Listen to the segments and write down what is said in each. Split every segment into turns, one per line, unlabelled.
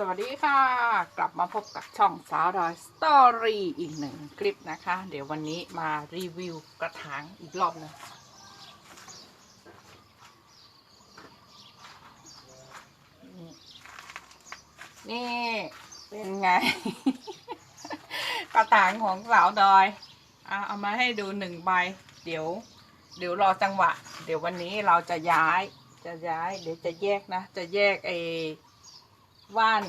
สวัสดีค่ะ กลับมาพบกับช่องสาวดอยสตอรี่อีกหนึ่งคลิปนะคะ เดี๋ยววันนี้มารีวิวกระถางอีกรอบหนึงนี่เป็นไง กระถางของสาวดอยอะเอามาให้ดูหนึ่งใบ เดี๋ยว เดี๋ยวรอจังหวะ เดี๋ยววันนี้เราจะย้ายจะย้าย เดี๋ยวจะแยกนะ จะแยกไอ ว่าน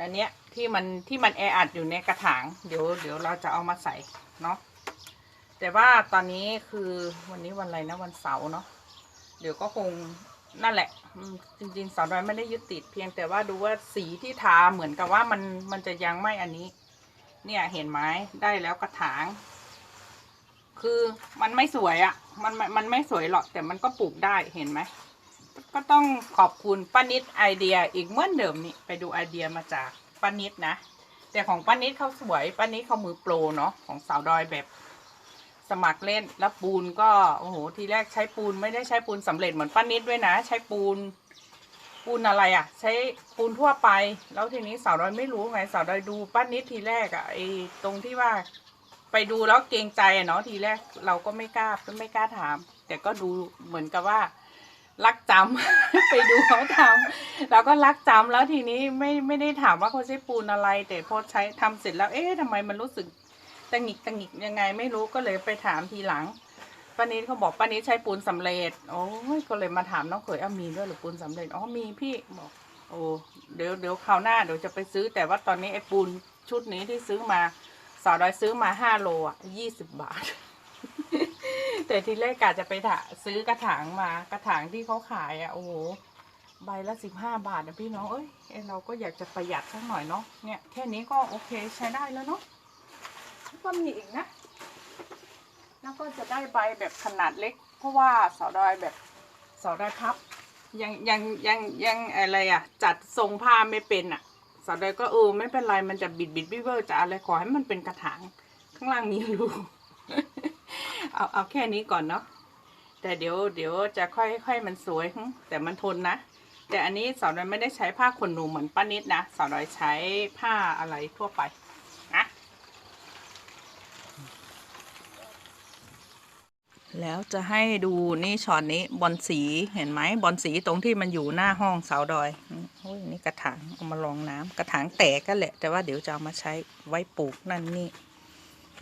อันเนี้ยที่มันที่มันแออัดอยู่ในกระถางเดี๋ยวเดี๋ยวเราจะเอามาใส่เนาะแต่ว่าตอนนี้คือวันนี้วันอะไรนะวันเสาร์เนาะเดี๋ยวก็คงนั่นแหละจริงๆสาวน้อยไม่ได้ยึดติดเพียงแต่ว่าดูว่าสีที่ทาเหมือนกับว่ามันมันจะยังไม่อันนี้ เนี่ยเห็นไหมได้แล้วกระถาง คือมันไม่สวยอะ่ะ มันมันไม่สวยหรอกแต่มันก็ปลูกได้เห็นไหม ก็ต้องขอบคุณป้านิดไอเดียอีกเหมือนเดิมนี่ไปดูไอเดียมาจากป้านิดนะ แต่ของป้านิดเขาสวยป้านิดเขามือโปรเนาะของสาวดอยแบบสมัครเล่นแล้วปูนก็โอ้โหทีแรกใช้ปูนไม่ได้ใช้ปูนสำเร็จเหมือนป้านิดด้วยนะ ใช้ปูน ปูนอะไรอะ่ะ ใช้ปูนทั่วไป แล้วทีนี้สาวดอยไม่รู้ไงสาวดอยดูป้านิดทีแรกอะ่ะไอตรงที่ว่าไปดูแล้วเกรงใจเนาะทีแรกเราก็ไม่กล้าไม่กล้าถาม แต่ก็ดูเหมือนกับว่า รักจำ ไปดูเขาทำแล้วก็รักจำแล้วทีนี้ไม่ไม่ได้ถามว่าเขาใช้ปูนอะไร แต่พอใช้ทำเสร็จแล้วเอ๊ะทำไมมันรู้สึกตังหิกตังหิกยังไงไม่รู้ก็เลยไปถามทีหลังป้านิดเขาบอกป้านิดใช้ปูนสำเร็จโอ้ยก็เลยมาถามน้องเขยเอามีด้วยหรือปูนสำเร็จอ๋อมีพี่บอก โอ้เดี๋ยวเดี๋ยวคราวหน้าเดี๋ยวจะไปซื้อแต่ว่าตอนนี้ไอ้ปูนชุดนี้ที่ซื้อมาสาวดอยซื้อมาห้าโลอะยี่สิบบาท แต่ทีแรกกะจะไปถาซื้อกระถางมากระถางที่เขาขายอะโอ้โหใบละสิบห้าบาทนะพี่น้องเอ้ยเราก็อยากจะประหยัดสักหน่อยเนาะเนี่ยแค่นี้ก็โอเคใช้ได้แล้วเนาะก็มีอีกนะ แล้วก็จะได้ใบแบบขนาดเล็ก เพราะว่าเสาดอยแบบเสาดอยพับ ยังยังยังยังอะไรอะ จัดทรงผ้าไม่เป็นอะเสาดอยก็เออไม่เป็นไรมันจะบิดบิดวิเวอร์จะอะไรขอให้มันเป็นกระถางข้างล่างมีรู เอาเอาแค่นี้ก่อนเนาะแต่เดี๋ยวเดี๋ยวจะค่อยค่อยมันสวยแต่มันทนนะ แต่อันนี้สาวน้อยไม่ได้ใช้ผ้าขนหนูเหมือนป้านิดนะสาวน้อยใช้ผ้าอะไรทั่วไปนะแล้วจะให้ดูนี่ช็อตนี้บอลสีเห็นไหมบอลสีตรงที่มันอยู่หน้าห้องเสาดอยอืมโอ้ยนี่กระถางเอามาลองน้ำกระถางแตกกันแหละ แต่ว่าเดี๋ยวจะเอามาใช้ไว้ปลูกนั่นนี่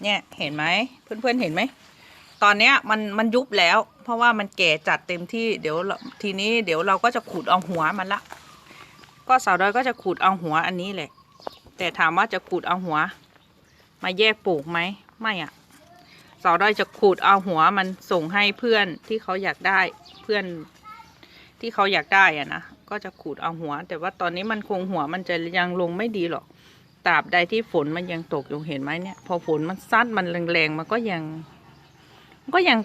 เนี่ยเห็นไหมเพื่อนๆเห็นไหม ตอนเนี้ยมันมันยุบแล้ว เพราะว่ามันแก่จัดเต็มที่เดี๋ยวทีนี้เดี๋ยวเราก็จะขูดเอาหัวมันละ ก็สาวดอยก็จะขูดเอาหัวอันนี้แหละ แต่ถามว่าจะขูดเอาหัว มาแยกปลูกไหมไม่อะสาวดอยจะขูดเอาหัวมันส่งให้เพื่อนที่เขาอยากได้เพื่อนที่เขาอยากได้อะนะก็จะขูดเอาหัว แต่ว่าตอนนี้มันคงหัวมันจะยังลงไม่ดีหรอกตราบใดที่ฝนมันยังตกอยู่เห็นไหมเนี่ย พอฝนมันซัดมันแรงๆมันก็ยัง ก็ยัง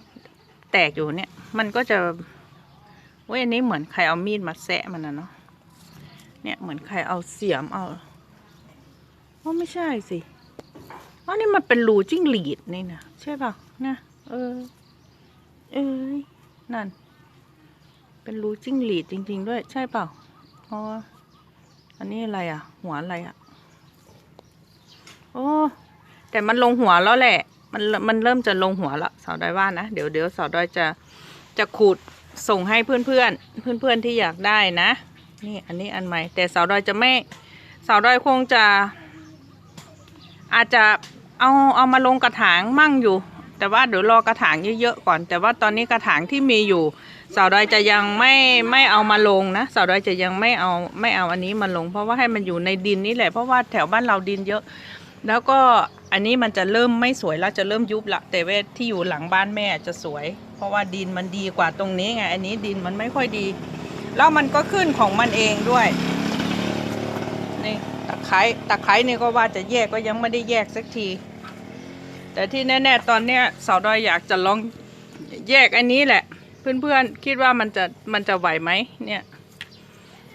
แตกอยู่เนี่ย มันก็จะเว้ยอันนี้เหมือนใครเอามีดมาแซะมันนะเนาะ เนี่ยเหมือนใครเอาเสียมเอาว่าไม่ใช่สิว่านี่มันเป็นรูจิ้งหรีดนี่นะใช่ป่ะนะเออ เอ้ยนั่น เป็นรูจิ้งหรีดจริง ๆ ด้วย ใช่เปล่าอ๋ออันนี้อะไรอะ หัวอะไรอะ โอ้ แต่มันลงหัวแล้วแหละ มันมันเริ่มจะลงหัวแล้วสาวดอยว่านะเดี๋ยวเดี๋ยวสาวดอยจะจะขูดส่งให้เพื่อนเพื่อนเพื่อนเพื่อนที่อยากได้นะ นี่อันนี้อันใหม่ แต่สาวดอยจะไม่สาวดอยคงจะ อาจจะเอาเอามาลงกระถางมั่งอยู่ แต่ว่าเดี๋ยวรอกระถางเยอะๆก่อน แต่ว่าตอนนี้กระถางที่มีอยู่ สาวดอยจะยังไม่ไม่เอามาลงนะสาวดอยจะยังไม่เอาไม่เอาอันนี้มาลง เพราะว่าให้มันอยู่ในดินนี่แหละเพราะว่าแถวบ้านเราดินเยอะ แล้วก็ อันนี้มันจะเริ่มไม่สวยแล้วจะเริ่มยุบละแต่เวทที่อยู่หลังบ้านแม่จะสวย เพราะว่าดินมันดีกว่าตรงนี้ไง อันนี้ดินมันไม่ค่อยดี แล้วมันก็ขึ้นของมันเองด้วยนี่ตะไคร้ตะไคร้นี่ก็ว่าจะแยกก็ยังไม่ได้แยกสักที แต่ที่แน่ ๆ ตอนเนี้ยสาวดอยอยากจะลองแยกอันนี้แหละ เพื่อนๆคิดว่ามันจะมันจะไหวไหมเนี่ย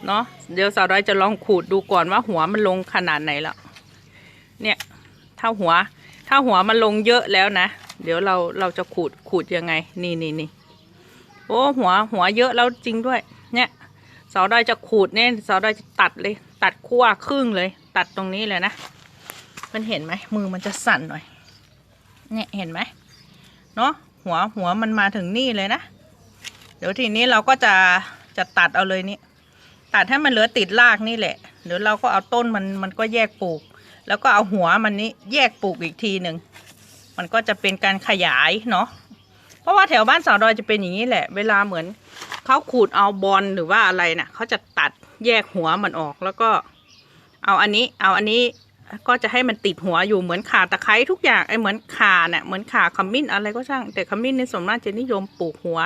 เนาะเดี๋ยวสาวดอยจะลองขูดดูก่อนว่าหัวมันลงขนาดไหนแล้วเนี่ย ถ้าหัว ถ้าหัวมันลงเยอะแล้วนะ เดี๋ยวเราเราจะขูดขูดยังไง นี่นี่นี่โอ้หัวหัวเยอะแล้วจริงด้วย เนี่ยสาวดอยจะขูดเนี่ยสาวดอยจะตัดเลย ตัดขั้วครึ่งเลย ตัดตรงนี้เลยนะมันเห็นไหมมือมันจะสั่นหน่อย เนี่ยเห็นไหมเนาะหัวหัวมันมาถึงนี่เลยนะ เดี๋ยวทีนี้เราก็จะจะตัดเอาเลยนี่ตัดให้มันเหลือติดรากนี่แหละ เดี๋ยวเราก็เอาต้นมันมันก็แยกปลูก แล้วก็เอาหัวมันนี้แยกปลูกอีกทีหนึ่งมันก็จะเป็นการขยายเนาะเพราะว่าแถวบ้านสาวดอยจะเป็นอย่างนี้แหละ เวลาเหมือนเขาขูดเอาบอลหรือว่าอะไรน่ะเขาจะตัดแยกหัวมันออกแล้วก็ เอาอันนี้ เอาอันนี้ก็จะให้มันติดหัวอยู่เหมือนขาตะไคร้ทุกอย่างไอ้เหมือนขาเนี่ยเหมือนขาขมิ้นอะไรก็ช่าง แต่ขมิ้นในส่วนมากจะนิยมปลูกหัว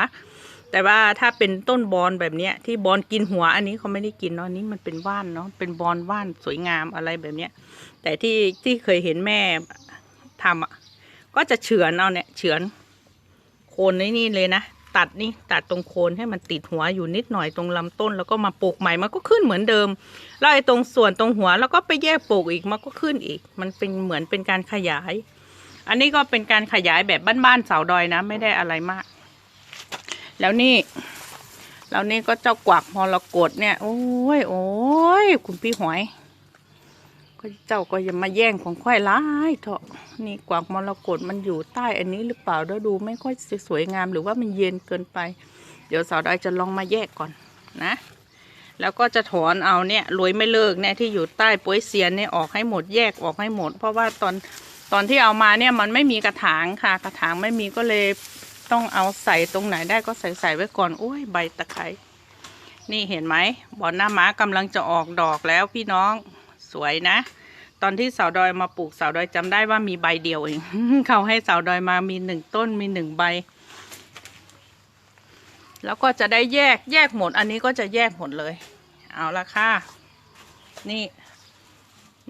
แต่ว่าถ้าเป็นต้นบอนแบบเนี้ย ที่บอนกินหัวอันนี้เขาไม่ได้กินเนาะนี้มันเป็นว่านเนาะเป็นบอนว่านสวยงามอะไรแบบเนี้ย แต่ที่ที่เคยเห็นแม่ทำอะก็จะเฉือนเอาเนี่ยเฉือนโคนในนี่เลยนะตัดนี่ตัดตรงโคนให้มันติดหัวอยู่นิดหน่อยตรงลำต้น แล้วก็มาปลูกใหม่มันก็ขึ้นเหมือนเดิมแล้วไอ้ตรงส่วนตรงหัวแล้วก็ไปแยกปลูกอีกมันก็ขึ้นอีก มันเป็นเหมือนเป็นการขยาย อันนี้ก็เป็นการขยายแบบบ้านๆเสาดอยนะ ไม่ได้อะไรมาก แล้วนี่แล้วนี่ก็เจ้ากวักมรกตเนี่ย โอ้ยโอ้ยคุณพี่หอยก็เจ้าก็อย่ามาแย่งของค่อยร้ายเถอะนี่กวักมรกตมันอยู่ใต้อันนี้หรือเปล่าแล้วดูไม่ค่อยสวยงามหรือว่ามันเย็นเกินไป เดี๋ยวสาวดอยจะลองมาแยกก่อนนะ แล้วก็จะถอนเอาเนี่ยรวยไม่เลิกเนี่ยที่อยู่ใต้ป้วยเซียนเนี่ยออกให้หมดแยกออกให้หมด เพราะว่าตอนตอนที่เอามาเนี่ยมันไม่มีกระถางค่ะ กระถางไม่มีก็เลย ต้องเอาใส่ตรงไหนได้ก็ใส่ใส่ไว้ก่อนโอ้ยใบตะไคร้นี่เห็นไหมบอนหน้าม้ากำลังจะออกดอกแล้วพี่น้องสวยนะ ตอนที่สาวดอยมาปลูกสาวดอยจำได้ว่ามีใบเดียวเอง เขาให้สาวดอยมามีหนึ่งต้นมีหนึ่งใบ แล้วก็จะได้แยกแยกหมด อันนี้ก็จะแยกหมดเลย เอาละค่ะ นี่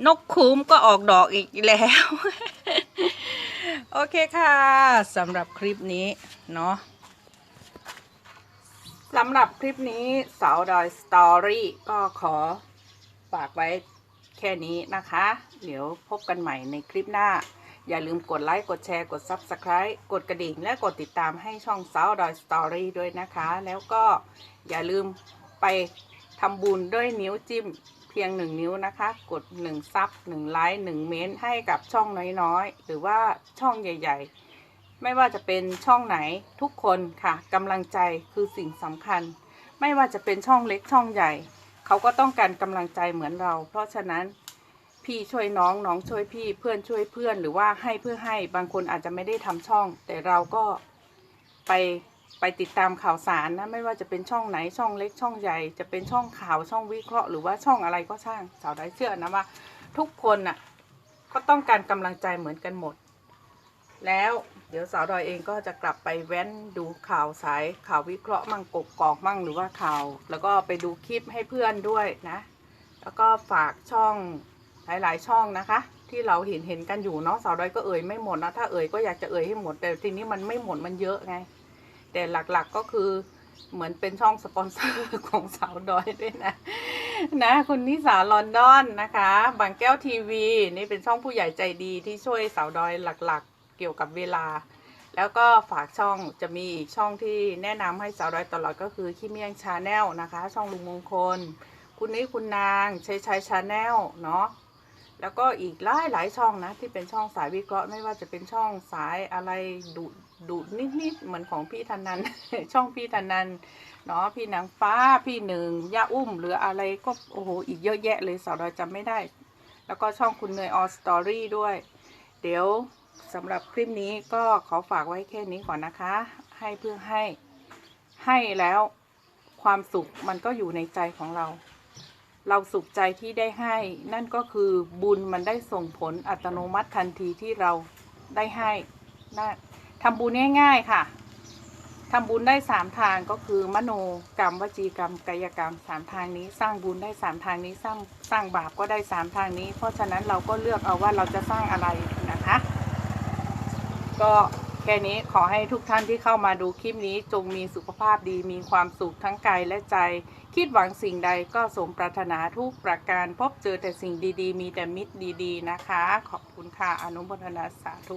นกคุ้มก็ออกดอกอีกแล้ว โอเคค่ะสำหรับคลิปนี้เนาะสำหรับคลิปนี้สาวดอยสตอรี่ก็ขอฝากไว้แค่นี้นะคะ เดี๋ยวพบกันใหม่ในคลิปหน้า อย่าลืมกดไลค์ กดแชร์ กด Subscribe กดกระดิ่ง และกดติดตามให้ช่องสาวดอยสตอรี่ด้วยนะคะ แล้วก็อย่าลืมไปทำบุญด้วยนิ้วจิ้ม พียงหนึ่งนิ้วนะคะ กดหนึ่งซับหนึ่งไลค์หนึ่งเม้นต์ให้กับช่องน้อยๆ หรือว่าช่องใหญ่ ๆ ไม่ว่าจะเป็นช่องไหนทุกคนค่ะกำลังใจคือสิ่งสำคัญ ไม่ว่าจะเป็นช่องเล็กช่องใหญ่ เขาก็ต้องการกำลังใจเหมือนเรา เพราะฉะนั้นพี่ช่วยน้องน้องช่วยพี่เพื่อนช่วยเพื่อน หรือว่าให้เพื่อให้บางคนอาจจะไม่ได้ทำช่อง แต่เราก็ไป ไปติดตามข่าวสารนะไม่ว่าจะเป็นช่องไหนช่องเล็กช่องใหญ่ จะเป็นช่องข่าวช่องวิเคราะห์หรือว่าช่องอะไรก็ช่างสาวได้เชื่อนะว่า ทุกคนน่ะก็ต้องการกำลังใจเหมือนกันหมด แล้วเดี๋ยวสาวดอยเองก็จะกลับไปแว้นดูข่าวสายข่าววิเคราะห์มั่งกกกอกมั่งหรือว่าข่าว แล้วก็ไปดูคลิปให้เพื่อนด้วยนะ แล้วก็ฝากช่องหลายๆ ช่องนะคะ ที่เราเห็นเห็นกันอยู่เนาะสาวดอยก็เอ่ยไม่หมดนะถ้าเอ่ยก็อยากจะเอ่ยให้หมดแต่ทีนี้มันไม่หมดมันเยอะไง แต่หลักๆก็คือเหมือนเป็นช่องสปอนเซอร์ของสาวดอยด้วยนะ นะคุณนิสาลอนดอนนะคะ บางแก้วทีวี นี่เป็นช่องผู้ใหญ่ใจดีที่ช่วยสาวดอยหลักๆ เกี่ยวกับเวลา แล้วก็ฝากช่องจะมีอีกช่องที่แนะนำให้สาวดอยตลอดก็คือขี้เมียงชาแนลนะคะ ช่องลุงมงคล คุณนี้คุณนางชัยชัยชาแนลเนาะแล้วก็อีกหลายหลายช่องนะ ที่เป็นช่องสายวิเคราะห์ไม่ว่าจะเป็นช่องสายอะไรดู ดูนิดๆเหมือนของพี่ธนัน ช่องพี่ธนันเนาะพี่นางฟ้าพี่หนึ่งย่าอุ้มหรืออะไรก็โอ้โหอีกเยอะแยะเลยสาวดอยจำไม่ได้ แล้วก็ช่องคุณเนยออสตอรี่ด้วย เดี๋ยวสำหรับคลิปนี้ก็ขอฝากไว้แค่นี้ก่อนนะคะ ให้เพื่อให้ให้แล้วความสุขมันก็อยู่ในใจของเรา เราสุขใจที่ได้ให้ นั่นก็คือบุญมันได้ส่งผลอัตโนมัติทันทีที่เราได้ให้นะ ทำบุญง่ายๆค่ะทำบุญได้สามทางก็คือ มโนกรรมวจีกรรมกายกรรมสามทางนี้ สร้างบุญได้สามทางนี้สร้างสร้างบาปก็ได้สามทางนี้ เพราะฉะนั้นเราก็เลือกเอาว่าเราจะสร้างอะไรนะคะ ก็แค่นี้ขอให้ทุกท่านที่เข้ามาดูคลิปนี้จงมีสุขภาพดีมีความสุขทั้งกายและใจ คิดหวังสิ่งใดก็สมปรารถนาทุกประการพบเจอแต่สิ่งดีๆ มีแต่มิตรดี ๆ นะคะ ขอบคุณค่ะอนุโมทนาสาธุ